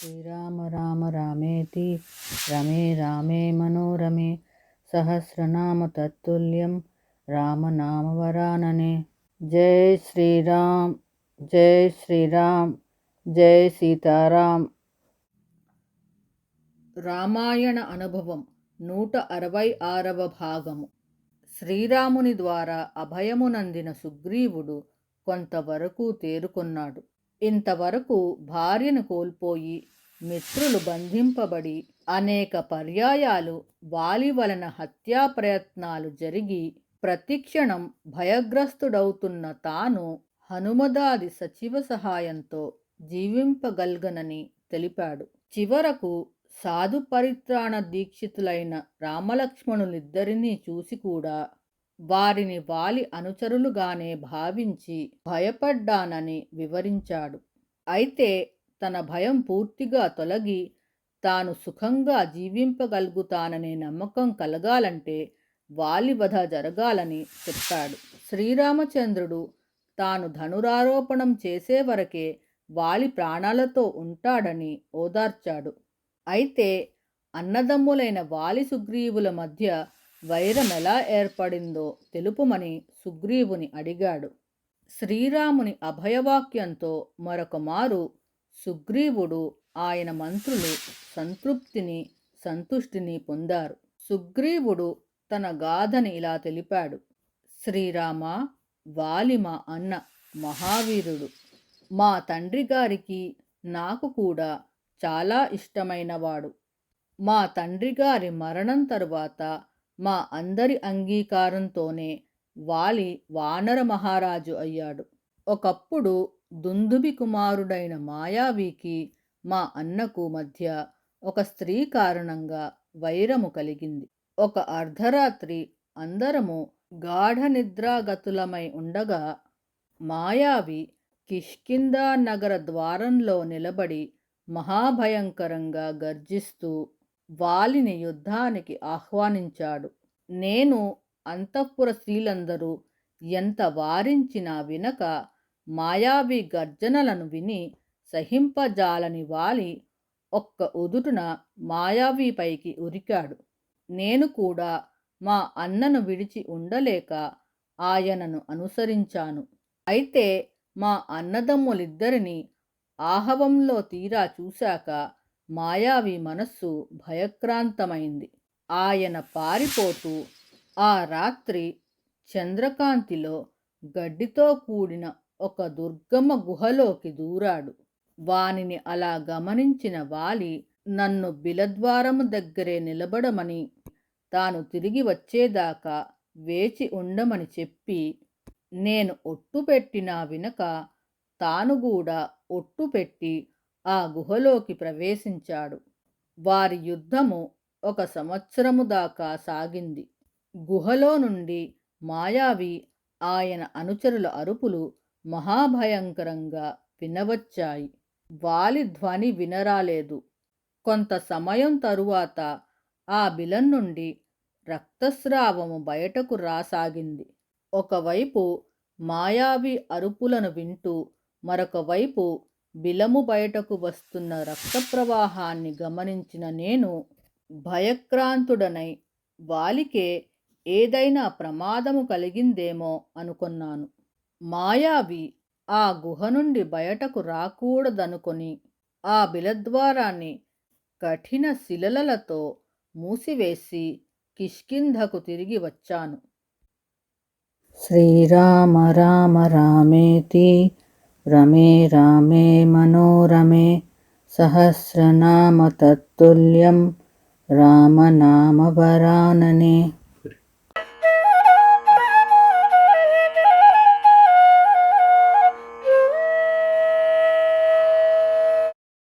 శ్రీరామ రామ రామేతి రమే రామే మనోరమే సహస్రనామ తత్తుల్యం రామనామవరాననే జై శ్రీరామ్ జై శ్రీరామ్ జై సీతారాం రామాయణ అనుభవం నూట అరవై ఆరవ భాగము శ్రీరాముని ద్వారా అభయమునందిన సుగ్రీవుడు కొంతవరకు తేరుకున్నాడు. ఇంతవరకు భార్యను కోల్పోయి మిత్రులు బంధింపబడి అనేక పర్యాయాలు వాలి వలన హత్యా ప్రయత్నాలు జరిగి ప్రతిక్షణం భయగ్రస్తుడవుతున్న తాను హనుమదాది సచివ సహాయంతో జీవింపగల్గనని తెలిపాడు. చివరకు సాధు పరిత్రాణ దీక్షితులైన రామలక్ష్మణులిద్దరినీ చూసి కూడా వారిని వాలి అనుచరులుగానే భావించి భయపడ్డానని వివరించాడు. అయితే తన భయం పూర్తిగా తొలగి తాను సుఖంగా జీవింపగలుగుతాననే నమ్మకం కలగాలంటే వాలివధ జరగాలని చెప్పాడు శ్రీరామచంద్రుడు తాను ధనురారోపణం చేసే వరకే వాలి ప్రాణాలతో ఉంటాడని ఓదార్చాడు. అయితే అన్నదమ్ములైన వాలి సుగ్రీవుల మధ్య వైరం ఎలా ఏర్పడిందో తెలుపుమని సుగ్రీవుని అడిగాడు. శ్రీరాముని అభయవాక్యంతో మరొక మారు సుగ్రీవుడు ఆయన మంత్రులు సంతృప్తిని సంతుష్టిని పొందారు. సుగ్రీవుడు తన గాథని ఇలా తెలిపాడు. శ్రీరామ వాలి మా అన్న మహావీరుడు మా తండ్రి గారికి నాకు కూడా చాలా ఇష్టమైనవాడు. మా తండ్రి గారి మరణం తరువాత మా అందరి అంగీకారంతోనే వాలి వానర మహారాజు అయ్యాడు. ఒకప్పుడు దుందుబి కుమారుడైన మాయావికి మా అన్నకు మధ్య ఒక స్త్రీ కారణంగా వైరము కలిగింది. ఒక అర్ధరాత్రి అందరము గాఢ నిద్రాగతులమై ఉండగా మాయావి కిష్కిందా నగర ద్వారంలో నిలబడి మహాభయంకరంగా గర్జిస్తూ వాలిని యుద్ధానికి ఆహ్వానించాడు. నేను అంతఃపుర స్త్రీలందరూ ఎంత వారించినా వినక మాయావి గర్జనలను విని సహింపజాలని వాలి ఒక్క ఉదుటున మాయావిపైకి ఉరికాడు. నేను కూడా మా అన్నను విడిచి ఉండలేక ఆయనను అనుసరించాను. అయితే మా అన్నదమ్ములిద్దరిని ఆహవంలో తీరా చూశాక మాయావి మనస్సు భయక్రాంతమైంది. ఆయన పారిపోతూ ఆ రాత్రి చంద్రకాంతిలో గడ్డితో కూడిన ఒక దుర్గమ్మ గుహలోకి దూరాడు. వానిని అలా గమనించిన వాలి నన్ను బిలద్వారము దగ్గరే నిలబడమని తాను తిరిగి వచ్చేదాకా వేచి ఉండమని చెప్పి నేను ఒట్టు పెట్టినా వినక తాను కూడా ఒట్టు పెట్టి ఆ గుహలోకి ప్రవేశించాడు. వారి యుద్ధము ఒక సంవత్సరము దాకా సాగింది. గుహలో నుండి మాయావి ఆయన అనుచరుల అరుపులు మహాభయంకరంగా వినవచ్చాయి. వాలి ధ్వని వినరాలేదు. కొంత సమయం తరువాత ఆ బిలం నుండి రక్తస్రావము బయటకు రాసాగింది. ఒకవైపు మాయావి అరుపులను వింటూ మరొక వైపు బిలము బయటకు వస్తున్న రక్త ప్రవాహాన్ని గమనించిన నేను భయక్రాంతుడనై వాలికే ఏదైనా ప్రమాదము కలిగిందేమో అనుకున్నాను. మాయావి ఆ గుహ నుండి బయటకు రాకూడదనుకొని ఆ బిలద్వారాన్ని కఠిన శిలలతో మూసివేసి కిష్కింధకు తిరిగి వచ్చాను. శ్రీరామ రామ రామేతి రమే రామే మనోరమే సహస్రనామ తత్తుల్యం రామనామవరాననే